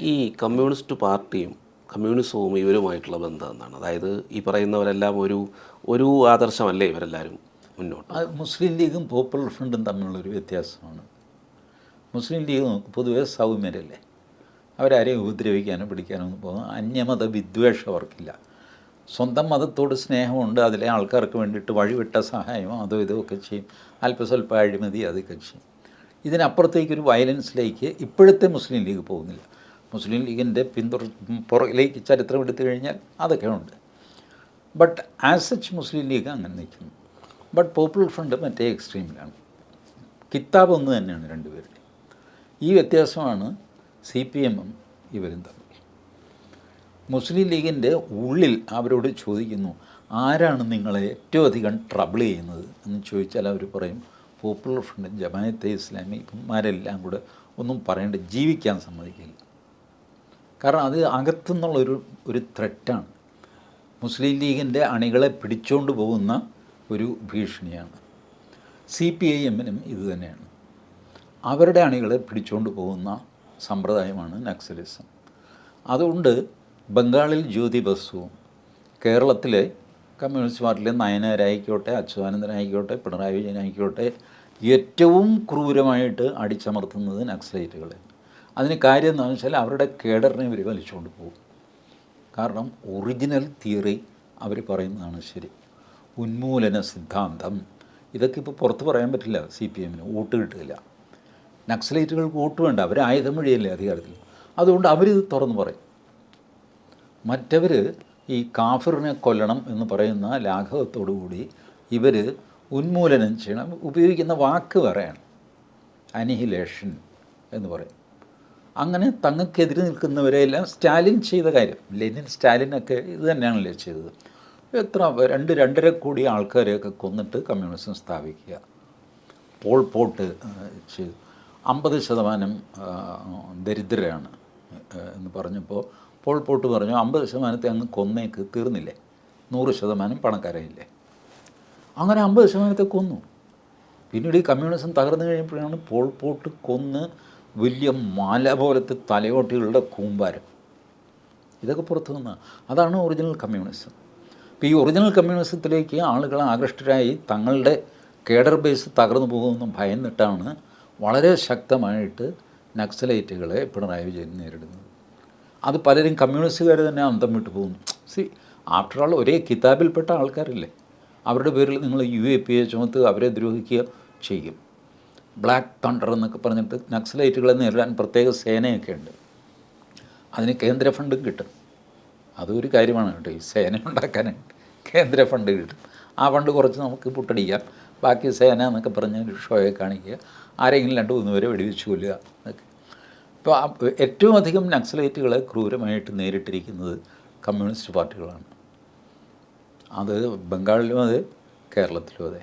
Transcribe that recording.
ഈ കമ്മ്യൂണിസ്റ്റ് പാർട്ടിയും കമ്മ്യൂണിസവും ഇവരുമായിട്ടുള്ള ബന്ധം എന്താണ് അതായത് ഈ പറയുന്നവരെല്ലാം ഒരു ഒരു ആദർശമല്ലേ ഇവരെല്ലാവരും മുന്നോട്ട്? മുസ്ലിം ലീഗും പോപ്പുലർ ഫ്രണ്ടും തമ്മിലുള്ളൊരു വ്യത്യാസമാണ്. മുസ്ലിം ലീഗ് പൊതുവേ സൗമ്യരല്ലേ. അവരാരെയും ഉപദ്രവിക്കാനോ പിടിക്കാനോ ഒന്നും പോകുന്നു അന്യമത വിദ്വേഷം അവർക്കില്ല സ്വന്തം മതത്തോട് സ്നേഹമുണ്ട് അതിലെ ആൾക്കാർക്ക് വേണ്ടിയിട്ട് വഴിവിട്ട സഹായമോ അതോ ഇതോ ഒക്കെ ചെയ്യും. അല്പസ്വല്പ അഴിമതി അതൊക്കെ ചെയ്യും. ഇതിനപ്പുറത്തേക്കൊരു വയലൻസിലേക്ക് ഇപ്പോഴത്തെ മുസ്ലിം ലീഗ് പോകുന്നില്ല. മുസ്ലിം ലീഗിന്റെ പിന്തുടർ പുറകിലേക്ക് ചരിത്രം എടുത്തു കഴിഞ്ഞാൽ അതൊക്കെ ഉണ്ട്. But as such Muslim League അങ്ങനെ നിൽക്കുന്നു. ബട്ട് പോപ്പുലർ ഫ്രണ്ട് മറ്റേ എക്സ്ട്രീമിലാണ് കിതാബ് ഒന്ന് തന്നെയാണ് രണ്ടുപേരുടെ. ഈ വ്യത്യാസമാണ് സി പി എമ്മും ഇവരും തമ്മിൽ. മുസ്ലിം ലീഗിന്റെ ഉള്ളിൽ അവരോട് ചോദിക്കുന്നു ആരാണ് നിങ്ങളെ ഏറ്റവും അധികം ട്രബിൾ ചെയ്യുന്നത്? എന്ന് ചോദിച്ചാൽ അവർ പറയും പോപ്പുലർ ഫ്രണ്ട് ജമായത്തെ ഇസ്ലാമിമാരെല്ലാം കൂടെ ഒന്നും പറയേണ്ട ജീവിക്കാൻ സമ്മതിക്കില്ല. കാരണം അത് അകത്തുനിന്നുള്ളൊരു ഒരു ത്രെറ്റാണ് മുസ്ലിം ലീഗിന്റെ അണികളെ പിടിച്ചുകൊണ്ട് പോകുന്ന ഒരു ഭീഷണിയാണ്. സി പി ഐ എമ്മിനും ഇത് തന്നെയാണ്. അവരുടെ അണികളെ പിടിച്ചുകൊണ്ട് പോകുന്ന സമ്പ്രദായമാണ് നക്സലിസം. അതുകൊണ്ട് ബംഗാളിൽ ജ്യോതി ബസുവും കേരളത്തിലെ കമ്മ്യൂണിസ്റ്റ് പാർട്ടിയിലെ നയനാരായിക്കോട്ടെ അച്യുതാനന്ദനായിക്കോട്ടെ പിണറായി വിജയനായിക്കോട്ടെ ഏറ്റവും ക്രൂരമായിട്ട് അടിച്ചമർത്തുന്നത് നക്സലൈറ്റുകളെ. അതിന് കാര്യം എന്താണെന്ന് വെച്ചാൽ അവരുടെ കേഡറിനെ ഇവർ വലിച്ചുകൊണ്ട് പോകും. കാരണം ഒറിജിനൽ തിയറി അവർ പറയുന്നതാണ് ശരി. ഉന്മൂലന സിദ്ധാന്തം. ഇതൊക്കെ ഇപ്പോൾ പുറത്ത് പറയാൻ പറ്റില്ല സി പി എമ്മിന്. വോട്ട് കിട്ടില്ല നക്സലൈറ്റുകൾക്ക് വോട്ട് വേണ്ട. അവർ ആയുധം വഴിയല്ലേ അധികാരത്തിൽ. അതുകൊണ്ട് അവരിത് തുറന്നു പറയും. മറ്റവർ ഈ കാഫിറിനെ കൊല്ലണം എന്ന് പറയുന്ന ലാഘവത്തോടു കൂടി ഇവർ ഉന്മൂലനം ചെയ്യണം. ഉപയോഗിക്കുന്ന വാക്ക് പറയാണ് അനിഹിലേഷൻ എന്ന് പറയും. അങ്ങനെ തങ്ങൾക്കെതിരെ നിൽക്കുന്നവരെല്ലാം സ്റ്റാലിൻ ചെയ്ത കാര്യം. ലെനിൻ സ്റ്റാലിനൊക്കെ ഇത് തന്നെയാണല്ലോ ചെയ്തത്. എത്ര രണ്ട് രണ്ടര കോടി ആൾക്കാരെയൊക്കെ കൊന്നിട്ട് കമ്മ്യൂണിസം സ്ഥാപിക്കുക. പോൾ പോട്ട് ചെയ്തു അമ്പത് ശതമാനം ദരിദ്രരാണ് എന്ന് പറഞ്ഞപ്പോൾ പോൾ പോട്ട് പറഞ്ഞു അമ്പത് ശതമാനത്തെ അങ്ങ് കൊന്നേക്ക് തീർന്നില്ലേ? നൂറ് ശതമാനം പണക്കാരായില്ലേ? അങ്ങനെ അമ്പത് ശതമാനത്തെ കൊന്നു. പിന്നീട് ഈ കമ്മ്യൂണിസം തകർന്നു കഴിയുമ്പോഴാണ് പോൾ പോട്ട് കൊന്ന് വലിയ മല പോലത്തെ തലയോട്ടികളുടെ കൂമ്പാരം. ഇതൊക്കെ പുറത്തു വന്ന അതാണ് ഒറിജിനൽ കമ്മ്യൂണിസം അപ്പോൾ ഈ ഒറിജിനൽ കമ്മ്യൂണിസത്തിലേക്ക് ആളുകൾ ആകൃഷ്ടരായി തങ്ങളുടെ കേഡർ ബേസ് തകർന്നു പോകുമെന്ന് ഭയന്നിട്ടാണ് വളരെ ശക്തമായിട്ട് നക്സലൈറ്റുകളെ പിണറായി വിജയൻ നേരിടുന്നത്. അത് പലരും കമ്മ്യൂണിസ്റ്റുകാർ തന്നെ അന്തം വിട്ടു പോകുന്നു. സി ആഫ്റ്റർ ആൾ ഒരേ കിതാബിൽപ്പെട്ട ആൾക്കാരില്ലേ? അവരുടെ പേരിൽ നിങ്ങൾ യു എ പി എ ചുമത്ത് അവരെ ദ്രോഹിക്കുക ചെയ്യും. ബ്ലാക്ക് തണ്ടർ എന്നൊക്കെ പറഞ്ഞിട്ട് നക്സലൈറ്റുകളെ നേരിടാൻ പ്രത്യേക സേനയൊക്കെ ഉണ്ട്. അതിന് കേന്ദ്ര ഫണ്ടും കിട്ടും. അതൊരു കാര്യമാണ് കേട്ടോ. ഈ സേന ഉണ്ടാക്കാനായിട്ട് കേന്ദ്ര ഫണ്ട് കിട്ടും. ആ ഫണ്ട് കുറച്ച് നമുക്ക് പുട്ടടിക്കാം. ബാക്കി സേന എന്നൊക്കെ പറഞ്ഞ് ഷോയെ കാണിക്കുക. ആരെങ്കിലും രണ്ട് മൂന്ന് പേരെ വെടിവെച്ച് കൊല്ലുക എന്നൊക്കെ. ഇപ്പോൾ ഏറ്റവും അധികം നക്സലൈറ്റുകളെ ക്രൂരമായിട്ട് നേരിട്ടിരിക്കുന്നത് കമ്മ്യൂണിസ്റ്റ് പാർട്ടികളാണ്. അത് ബംഗാളിലും അതെ കേരളത്തിലും അതെ.